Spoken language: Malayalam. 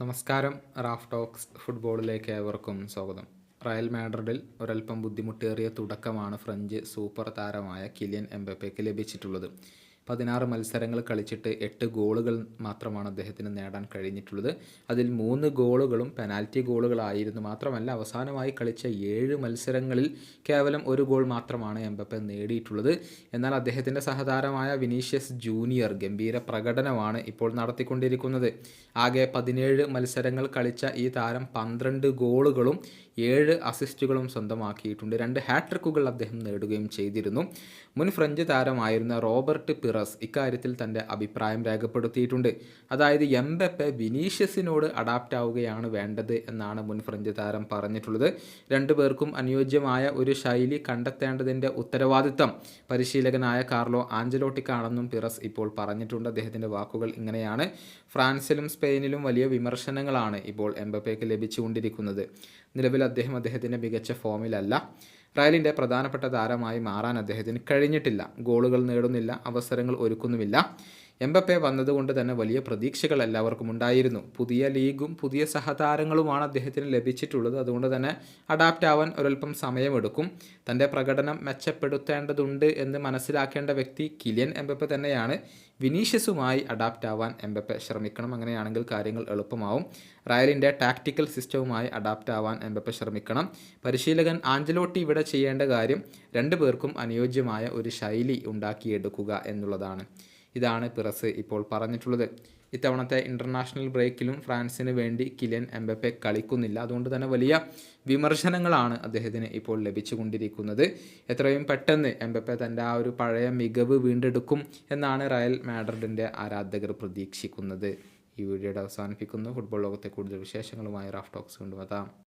നമസ്കാരം റാഫ് ടോക്സ് ഫുട്ബോളിലേക്ക് ഏവർക്കും സ്വാഗതം. റയൽ മാഡ്രിഡിൽ ഒരൽപ്പം ബുദ്ധിമുട്ടേറിയ തുടക്കമാണ് ഫ്രഞ്ച് സൂപ്പർ താരമായ കിലിയൻ എംബപ്പയ്ക്ക് ലഭിച്ചിട്ടുള്ളത്. പതിനാറ് മത്സരങ്ങൾ കളിച്ചിട്ട് എട്ട് ഗോളുകൾ മാത്രമാണ് അദ്ദേഹത്തിന് നേടാൻ കഴിഞ്ഞിട്ടുള്ളത്. അതിൽ മൂന്ന് ഗോളുകളും പെനാൽറ്റി ഗോളുകളായിരുന്നു. മാത്രമല്ല അവസാനമായി കളിച്ച ഏഴ് മത്സരങ്ങളിൽ കേവലം ഒരു ഗോൾ മാത്രമാണ് എംബപ്പെ നേടിയിട്ടുള്ളത്. എന്നാൽ അദ്ദേഹത്തിന്റെ സഹതാരമായ വിനീഷ്യസ് ജൂനിയർ ഗംഭീര പ്രകടനമാണ് ഇപ്പോൾ നടത്തിക്കൊണ്ടിരിക്കുന്നത്. ആകെ പതിനേഴ് മത്സരങ്ങൾ കളിച്ച ഈ താരം പന്ത്രണ്ട് ഗോളുകളും ഏഴ് അസിസ്റ്റുകളും സ്വന്തമാക്കിയിട്ടുണ്ട്. രണ്ട് ഹാട്രിക്കുകൾ അദ്ദേഹം നേടുകയും ചെയ്തിരുന്നു. മുൻ ഫ്രഞ്ച് താരമായിരുന്ന റോബർട്ട് പിറസ് ഇക്കാര്യത്തിൽ തന്റെ അഭിപ്രായം രേഖപ്പെടുത്തിയിട്ടുണ്ട്. അതായത് എംബെപ്പെ വിനീഷ്യസിനോട് അഡാപ്റ്റ് ആവുകയാണ് വേണ്ടത് എന്നാണ് മുൻ ഫ്രഞ്ച് താരം പറഞ്ഞിട്ടുള്ളത്. രണ്ടു രണ്ടുപേർക്കും അനുയോജ്യമായ ഒരു ശൈലി കണ്ടെത്തേണ്ടതിന്റെ ഉത്തരവാദിത്തം പരിശീലകനായ കാർലോ ആഞ്ചലോട്ടിക്കാണെന്നും പിറസ് ഇപ്പോൾ പറഞ്ഞിട്ടുണ്ട്. അദ്ദേഹത്തിന്റെ വാക്കുകൾ ഇങ്ങനെയാണ്. ഫ്രാൻസിലും സ്പെയിനിലും വലിയ വിമർശനങ്ങളാണ് ഇപ്പോൾ എംബപ്പേക്ക് ലഭിച്ചുകൊണ്ടിരിക്കുന്നത്. നിലവിൽ അദ്ദേഹം അദ്ദേഹത്തിന്റെ മികച്ച ഫോമിലല്ല. റയലിന്റെ പ്രധാനപ്പെട്ട താരമായി മാറാൻ അദ്ദേഹത്തിന് കഴിഞ്ഞിട്ടില്ല. ഗോളുകൾ നേടുന്നില്ല അവസരങ്ങൾ ഒരുക്കുന്നുമില്ല. എംബപ്പെ വന്നതുകൊണ്ട് തന്നെ വലിയ പ്രതീക്ഷകൾ എല്ലാവർക്കും ഉണ്ടായിരുന്നു. പുതിയ ലീഗും പുതിയ സഹതാരങ്ങളുമാണ് അദ്ദേഹത്തിന് ലഭിച്ചിട്ടുള്ളത്. അതുകൊണ്ട് തന്നെ അഡാപ്റ്റ് ആവാൻ ഒരൽപ്പം സമയമെടുക്കും. തന്റെ പ്രകടനം മെച്ചപ്പെടുത്തേണ്ടതുണ്ട് എന്ന് മനസ്സിലാക്കേണ്ട വ്യക്തി കിലിയൻ എംബപ്പെ തന്നെയാണ്. വിനീഷ്യസുമായി അഡാപ്റ്റ് ആവാൻ എംബപ്പെ ശ്രമിക്കണം. അങ്ങനെയാണെങ്കിൽ കാര്യങ്ങൾ എളുപ്പമാവും. റയലിന്റെ ടാക്ടിക്കൽ സിസ്റ്റവുമായി അഡാപ്റ്റ് ആവാൻ എംബപ്പെ ശ്രമിക്കണം. പരിശീലകൻ ആഞ്ചലോട്ടി ഇവിടെ ചെയ്യേണ്ട കാര്യം രണ്ടു പേർക്കും അനുയോജ്യമായ ഒരു ശൈലി ഉണ്ടാക്കിയെടുക്കുക എന്നുള്ളതാണ്. ഇതാണ് പിറസ് ഇപ്പോൾ പറഞ്ഞിട്ടുള്ളത്. ഇത്തവണത്തെ ഇന്റർനാഷണൽ ബ്രേക്കിലും ഫ്രാൻസിന് വേണ്ടി കിലിയൻ എംബപ്പെ കളിക്കുന്നില്ല. അതുകൊണ്ട് തന്നെ വലിയ വിമർശനങ്ങളാണ് അദ്ദേഹത്തിന് ഇപ്പോൾ ലഭിച്ചുകൊണ്ടിരിക്കുന്നത്. എത്രയും പെട്ടെന്ന് എംബപ്പെ തന്റെ ആ ഒരു പഴയ മികവ് വീണ്ടെടുക്കും എന്നാണ് റയൽ മാഡ്രിഡിന്റെ ആരാധകർ പ്രതീക്ഷിക്കുന്നത്. ഈ വീഡിയോയുടെ അവസാനിപ്പിക്കുന്നു. ഫുട്ബോൾ ലോകത്തെ കൂടുതൽ വിശേഷങ്ങളുമായി റാഫ് ടോക്സ് കൊണ്ടുവരാം.